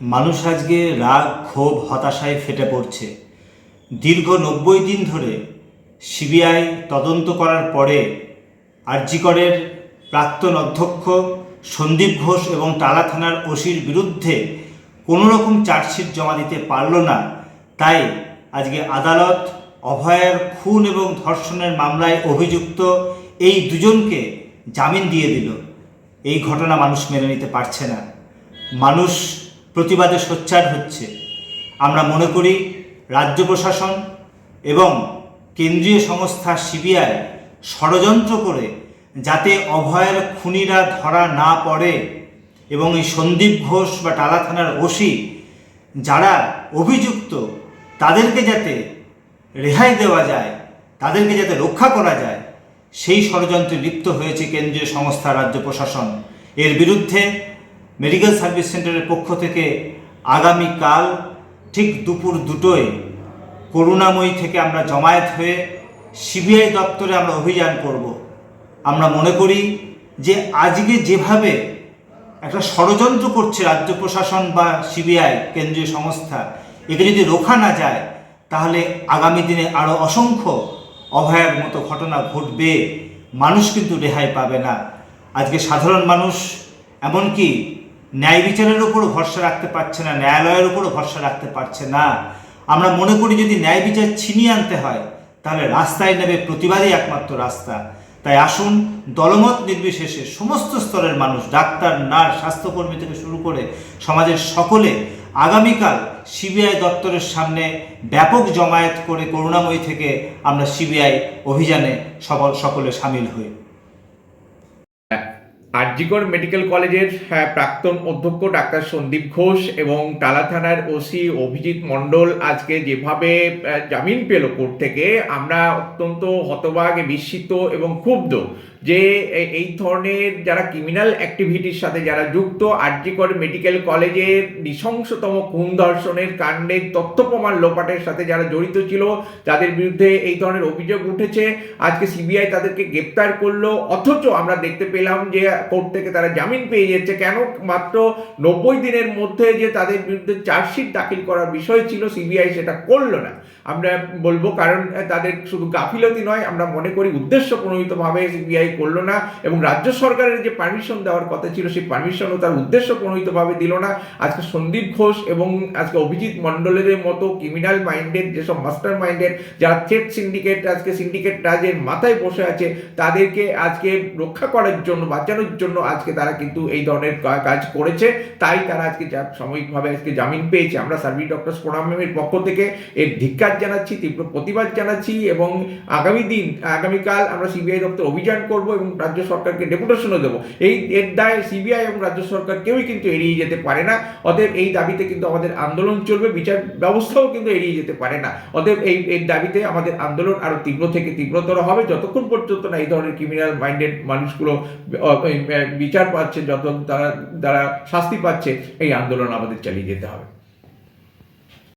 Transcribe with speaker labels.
Speaker 1: মানুষ আজকে রাগ, ক্ষোভ, হতাশায় ফেটে পড়ছে। দীর্ঘ নব্বই দিন ধরে সিবিআই তদন্ত করার পরে আরজিকরের প্রাক্তন অধ্যক্ষ সন্দীপ ঘোষ এবং টালা থানার ওসির বিরুদ্ধে কোনো রকম চার্জশিট জমা দিতে পারল না। তাই আজকে আদালত অভয়ের খুন এবং ধর্ষণের মামলায় অভিযুক্ত এই দুজনকে জামিন দিয়ে দিল। এই ঘটনা মানুষ মেনে নিতে পারছে না। মানুষ প্রতিবাদে সোচ্চার হচ্ছে। আমরা মনে করি রাজ্য প্রশাসন এবং কেন্দ্রীয় সংস্থা সিবিআই ষড়যন্ত্র করে যাতে অভয়ের খুনিরা ধরা না পড়ে এবং এই সন্দীপ ঘোষ বা টালা থানার ওসি যারা অভিযুক্ত, তাদেরকে যাতে রেহাই দেওয়া যায়, তাদেরকে যাতে রক্ষা করা যায়, সেই ষড়যন্ত্রে লিপ্ত হয়েছে কেন্দ্রীয় সংস্থা রাজ্য প্রশাসন। এর বিরুদ্ধে মেডিকেল সার্ভিস সেন্টারের পক্ষ থেকে আগামীকাল ঠিক দুপুর দুটোয় করুণাময়ী থেকে আমরা জমায়েত হয়ে সিবিআই দপ্তরে আমরা অভিযান করব। আমরা মনে করি যে আজকে যেভাবে একটা ষড়যন্ত্র করছে রাজ্য প্রশাসন বা সিবিআই, কেন্দ্রীয় সংস্থা, একে যদি রোখা না যায়, তাহলে আগামী দিনে আরও অসংখ্য অভয়ের মতো ঘটনা ঘটবে। মানুষ কিন্তু রেহাই পাবে না। আজকে সাধারণ মানুষ, এমনকি ন্যায় বিচারের উপরও ভরসা রাখতে পারছে না, ন্যায়ালয়ের উপরও ভরসা রাখতে পারছে না। আমরা মনে করি যদি ন্যায় বিচার ছিনিয়ে আনতে হয়, তাহলে রাস্তায় নেবে প্রতিবাদই একমাত্র রাস্তা। তাই আসুন, দলমত নির্বিশেষে সমস্ত স্তরের মানুষ, ডাক্তার, নার্স, স্বাস্থ্যকর্মী থেকে শুরু করে সমাজের সকলে আগামীকাল সিবিআই দপ্তরের সামনে ব্যাপক জমায়েত করে করুণাময়ী থেকে আমরা সিবিআই অভিযানে সকল সকলে সামিল হই।
Speaker 2: আরজিকর মেডিকেল কলেজের হ্যাঁ, প্রাক্তন অধ্যক্ষ ডাক্তার সন্দীপ ঘোষ এবং টালা থানার ওসি অভিজিৎ মণ্ডল আজকে যেভাবে জামিন পেল কোর্ট থেকে আমরা অত্যন্ত হতবাগ বিস্মিত এবং ক্ষুব্ধ। যে এই ধরনের যারা ক্রিমিনাল অ্যাক্টিভিটির সাথে যারা যুক্ত, আরজিকর মেডিকেল কলেজের নৃশংসতম খুন ধর্ষণের কাণ্ডের তথ্য প্রমাণ লোপাটের সাথে যারা জড়িত ছিল যাদের বিরুদ্ধে এই ধরনের অভিযোগ উঠেছে। আজকে সিবিআই তাদেরকে গ্রেপ্তার করল, অথচ আমরা দেখতে পেলাম যে কোর্ট থেকে তারা জামিন পেয়ে যাচ্ছে। কেন মাত্র নব্বই দিনের মধ্যে যে তাদের বিরুদ্ধে চার্জশিট দাখিল করার বিষয় ছিল সিবিআই সেটা করল না। আমরা বলব কারণ তাদের শুধু গাফিলতি নয়, আমরা মনে করি উদ্দেশ্য প্রণোদিতভাবে সিবিআই করল না এবং রাজ্য সরকারের যে পারমিশন দেওয়ার কথা ছিল, সেই পারমিশনও তার উদ্দেশ্য প্রণোদিতভাবে দিল না। আজকে সন্দীপ ঘোষ এবং আজকে অভিজিৎ মণ্ডলের মতো ক্রিমিনাল মাইন্ডেড যেসব মাস্টার মাইন্ডেড যারা থ্রেড সিন্ডিকেট আজকে সিন্ডিকেট রাজের মাথায় বসে আছে, তাদেরকে আজকে রক্ষা করার জন্য, বাঁচানোর জন্য আজকে তারা কিন্তু এই ধরনের কাজ করেছে। তাই তারা আজকে সাময়িকভাবে আজকে জামিন পেয়েছে। আমরা সার্ভিস ডক্টর ফোরামের পক্ষ থেকে এর ধিক্কার জানাচ্ছি, তীব্র প্রতিবাদ জানাচ্ছি এবং আগামী দিন, আগামীকাল আমরা সিবিআই দপ্তর অভিযান করব। এবং রাজ্য সরকারকে ডেপুটেশনও দেবো। এই এর দায় সিবিআই এবং রাজ্য সরকার কেউই কিন্তু এড়িয়ে যেতে পারে না। অতএব এই দাবিতে কিন্তু আমাদের আন্দোলন চলবে, বিচার ব্যবস্থাও কিন্তু এড়িয়ে যেতে পারে না। অতএব এই, এর দাবিতে আমাদের আন্দোলন আরও তীব্র থেকে তীব্রতর হবে। যতক্ষণ পর্যন্ত না এই ধরনের ক্রিমিনাল মাইন্ডেড মানুষগুলো বিচার পাচ্ছে যত তারা তারা শাস্তি পাচ্ছে, এই আন্দোলন আমাদের চালিয়ে যেতে হবে।